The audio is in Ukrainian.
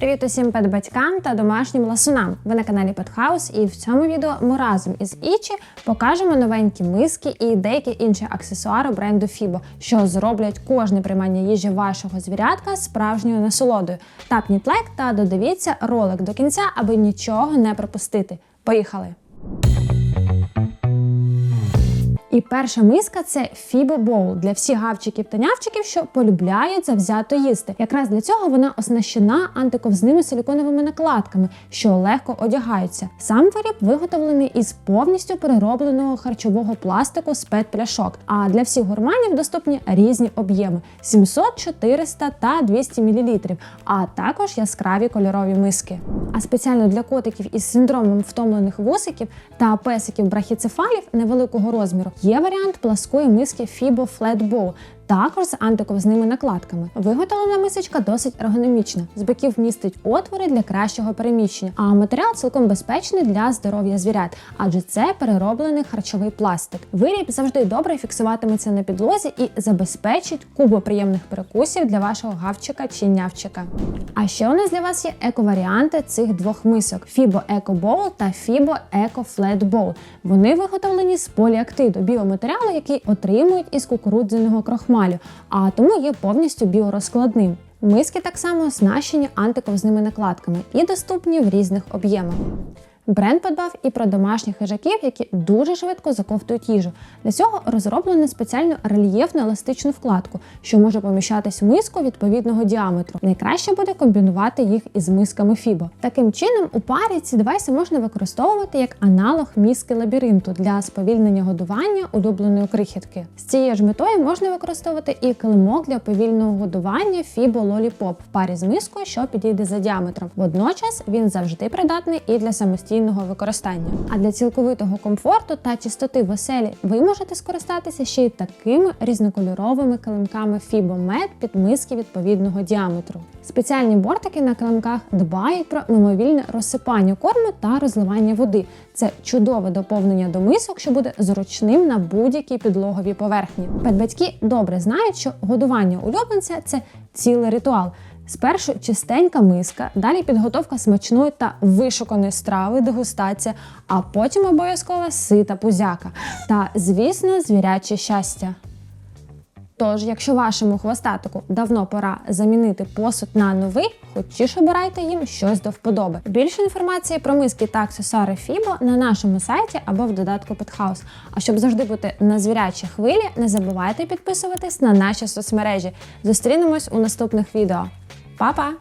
Привіт усім педбатькам та домашнім ласунам. Ви на каналі Петхаус, і в цьому відео ми разом із Ічі покажемо новенькі миски і деякі інші аксесуари бренду Fibo, що зроблять кожне приймання їжі вашого звірятка справжньою насолодою. Тапніть лайк та додивіться ролик до кінця, аби нічого не пропустити. Поїхали! І перша миска це Fibo Bowl для всіх гавчиків та нявчиків, що полюбляють завзято їсти. Якраз для цього вона оснащена антиковзними силіконовими накладками, що легко одягаються. Сам виріб виготовлений із повністю переробленого харчового пластику з пет-пляшок. А для всіх гурманів доступні різні об'єми: 700, 400 та 200 мл, а також яскраві кольорові миски. А спеціально для котиків із синдромом втомлених вусиків та песиків брахіцефалів невеликого розміру є варіант пласкої миски Fibo Flat Bowl, також з антиковзними накладками. Виготовлена мисочка досить ергономічна. З боків містить отвори для кращого переміщення, а матеріал цілком безпечний для здоров'я звірят, адже це перероблений харчовий пластик. Виріб завжди добре фіксуватиметься на підлозі і забезпечить кубу приємних перекусів для вашого гавчика чи нявчика. А ще у нас для вас є еко-варіанти цих двох мисок: Fibo Eco Bowl та Fibo Eco Flat Bowl. Вони виготовлені з поліактиду, біоматеріалу, який отримують із кукурудзяного крохмалю, а тому є повністю біорозкладним. Миски так само оснащені антиковзними накладками і доступні в різних об'ємах. Бренд подбав і про домашніх хижаків, які дуже швидко заковтують їжу. Для цього розроблено спеціальну рельєфну еластичну вкладку, що може поміщатись в миску відповідного діаметру. Найкраще буде комбінувати їх із мисками Fibo. Таким чином, у парі ці девайси можна використовувати як аналог міски лабіринту для сповільнення годування улюбленої крихітки. З цією ж метою можна використовувати і килимок для повільного годування Fibo Lollipop в парі з мискою, що підійде за діаметром. Водночас він завжди придатний і для самостійного використання. А для цілковитого комфорту та чистоти в оселі ви можете скористатися ще й такими різнокольоровими килимками Fibo під миски відповідного діаметру. Спеціальні бортики на килимках дбають про мимовільне розсипання корму та розливання води. Це чудове доповнення до мисок, що буде зручним на будь-якій підлоговій поверхні. Педбатьки добре знають, що годування улюбленця це цілий ритуал. Спершу чистенька миска, далі підготовка смачної та вишуканої страви, дегустація, а потім обов'язково сита пузяка. Та, звісно, звіряче щастя. Тож, якщо вашому хвостатику давно пора замінити посуд на новий, хочеш обирайте їм щось до вподоби. Більше інформації про миски та аксесуари Fibo на нашому сайті або в додатку Pethouse. А щоб завжди бути на звірячій хвилі, не забувайте підписуватись на наші соцмережі. Зустрінемось у наступних відео. Па-па!